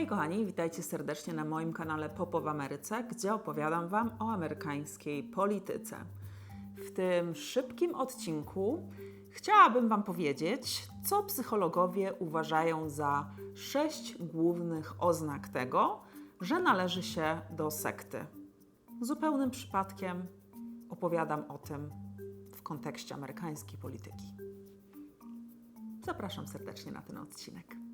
Hej kochani, witajcie serdecznie na moim kanale Popo w Ameryce, gdzie opowiadam Wam o amerykańskiej polityce. W tym szybkim odcinku chciałabym Wam powiedzieć, co psychologowie uważają za sześć głównych oznak tego, że należy się do sekty. Zupełnym przypadkiem opowiadam o tym w kontekście amerykańskiej polityki. Zapraszam serdecznie na ten odcinek.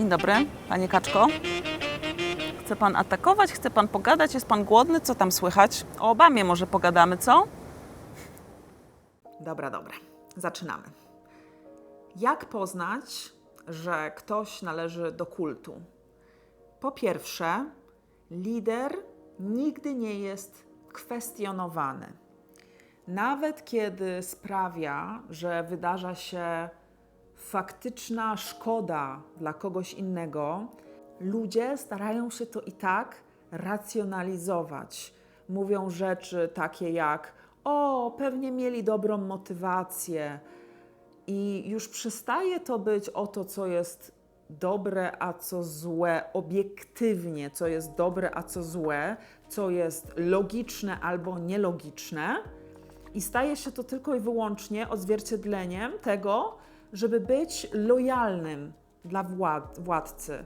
Dzień dobry, panie Kaczko. Chce pan atakować? Chce pan pogadać? Jest pan głodny? Co tam słychać? O Obamie może pogadamy, co? Dobra, dobra. Zaczynamy. Jak poznać, że ktoś należy do kultu? Po pierwsze, lider nigdy nie jest kwestionowany. Nawet kiedy sprawia, że wydarza się faktyczna szkoda dla kogoś innego, ludzie starają się to i tak racjonalizować. Mówią rzeczy takie jak: O, pewnie mieli dobrą motywację. I już przestaje to być o to, co jest dobre, a co złe, obiektywnie, co jest dobre, a co złe, co jest logiczne albo nielogiczne. I staje się to tylko i wyłącznie odzwierciedleniem tego, żeby być lojalnym dla wład władcy.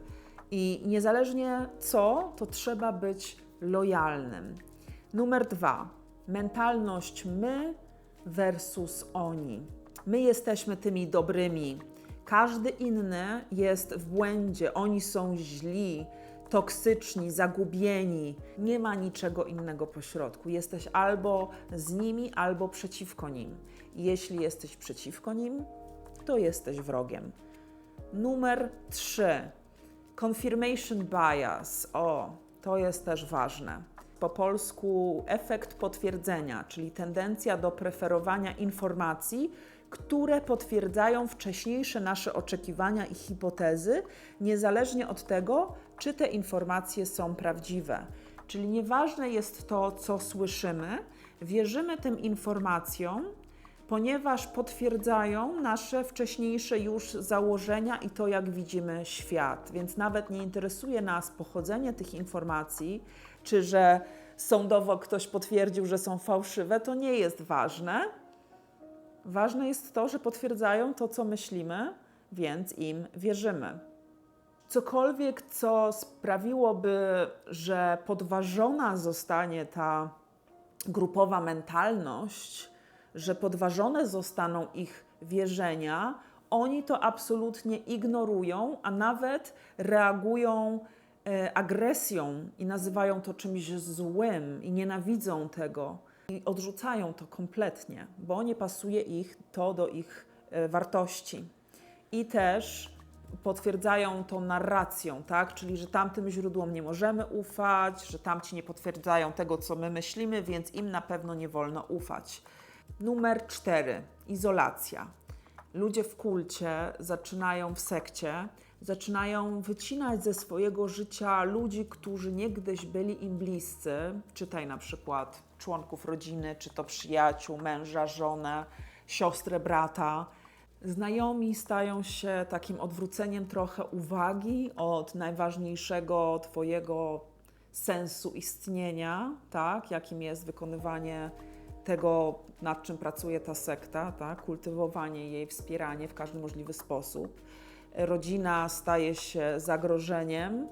I niezależnie co, to trzeba być lojalnym. Numer dwa. Mentalność my versus oni. My jesteśmy tymi dobrymi. Każdy inny jest w błędzie. Oni są źli, toksyczni, zagubieni. Nie ma niczego innego pośrodku. Jesteś albo z nimi, albo przeciwko nim. Jeśli jesteś przeciwko nim, to jesteś wrogiem. Numer 3. Confirmation bias. O, to jest też ważne. Po polsku efekt potwierdzenia, czyli tendencja do preferowania informacji, które potwierdzają wcześniejsze nasze oczekiwania i hipotezy, niezależnie od tego, czy te informacje są prawdziwe. Czyli nieważne jest to, co słyszymy, wierzymy tym informacjom, ponieważ potwierdzają nasze wcześniejsze już założenia i to, jak widzimy świat. Więc nawet nie interesuje nas pochodzenie tych informacji, czy że sądowo ktoś potwierdził, że są fałszywe, to nie jest ważne. Ważne jest to, że potwierdzają to, co myślimy, więc im wierzymy. Cokolwiek, co sprawiłoby, że podważona zostanie ta grupowa mentalność, że podważone zostaną ich wierzenia, oni to absolutnie ignorują, a nawet reagują e, agresją i nazywają to czymś złym i nienawidzą tego i odrzucają to kompletnie, bo nie pasuje ich to do ich e, wartości. I też potwierdzają to narracją, tak? Czyli, że tamtym źródłom nie możemy ufać, że tamci nie potwierdzają tego, co my myślimy, więc im na pewno nie wolno ufać. Numer cztery. Izolacja. Ludzie w kulcie zaczynają w sekcie, zaczynają wycinać ze swojego życia ludzi, którzy niegdyś byli im bliscy. Czytaj na przykład członków rodziny, czy to przyjaciół, męża, żonę, siostrę, brata. Znajomi stają się takim odwróceniem trochę uwagi od najważniejszego Twojego sensu istnienia, tak, jakim jest wykonywanie tego, nad czym pracuje ta sekta, tak? kultywowanie jej, wspieranie w każdy możliwy sposób. Rodzina staje się zagrożeniem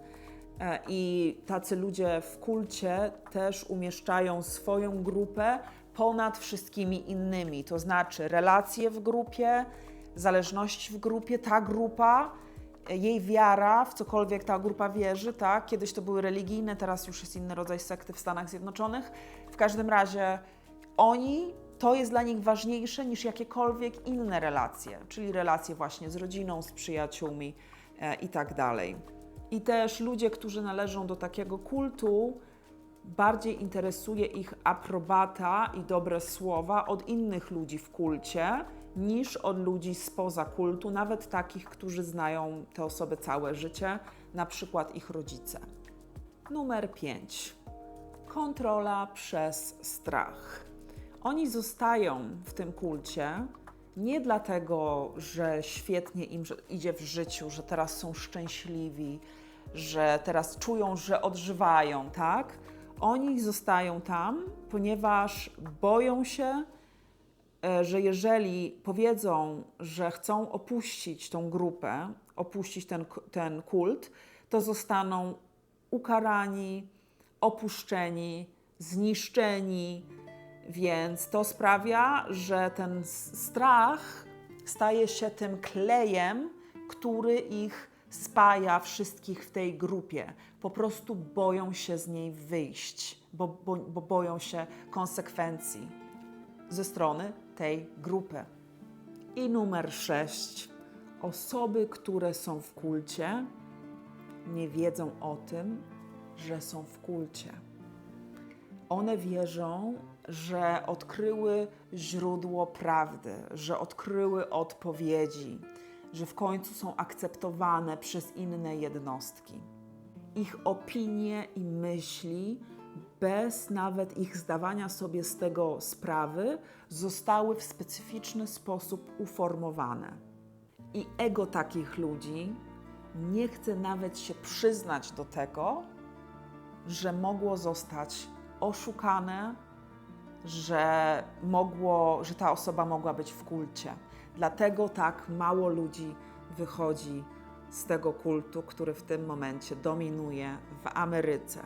e, i tacy ludzie w kulcie też umieszczają swoją grupę ponad wszystkimi innymi, to znaczy relacje w grupie, zależności w grupie, ta grupa, e, jej wiara, w cokolwiek ta grupa wierzy, tak? Kiedyś to były religijne, teraz już jest inny rodzaj sekty w Stanach Zjednoczonych. W każdym razie oni to jest dla nich ważniejsze niż jakiekolwiek inne relacje, czyli relacje właśnie z rodziną, z przyjaciółmi e, i tak dalej. I też ludzie, którzy należą do takiego kultu, bardziej interesuje ich aprobata i dobre słowa od innych ludzi w kulcie niż od ludzi spoza kultu, nawet takich, którzy znają te osoby całe życie, na przykład ich rodzice. Numer 5. Kontrola przez strach. Oni zostają w tym kulcie nie dlatego, że świetnie im idzie w życiu, że teraz są szczęśliwi, że teraz czują, że odżywają, tak? Oni zostają tam, ponieważ boją się, e, że jeżeli powiedzą, że chcą opuścić tą grupę, opuścić ten, ten kult, to zostaną ukarani, opuszczeni, zniszczeni. Więc to sprawia, że ten strach staje się tym klejem, który ich spaja wszystkich w tej grupie. Po prostu boją się z niej wyjść, bo, bo, bo boją się konsekwencji ze strony tej grupy. I numer sześć. Osoby, które są w kulcie, nie wiedzą o tym, że są w kulcie. One wierzą, że odkryły źródło prawdy, że odkryły odpowiedzi, że w końcu są akceptowane przez inne jednostki. Ich opinie i myśli, bez nawet ich zdawania sobie z tego sprawy, zostały w specyficzny sposób uformowane. I ego takich ludzi nie chce nawet się przyznać do tego, że mogło zostać oszukane, że, mogło, że ta osoba mogła być w kulcie. Dlatego tak mało ludzi wychodzi z tego kultu, który w tym momencie dominuje w Ameryce.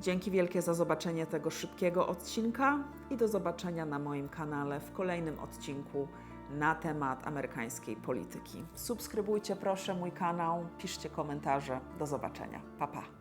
Dzięki wielkie za zobaczenie tego szybkiego odcinka i do zobaczenia na moim kanale w kolejnym odcinku na temat amerykańskiej polityki. Subskrybujcie proszę mój kanał, piszcie komentarze. Do zobaczenia. Pa pa.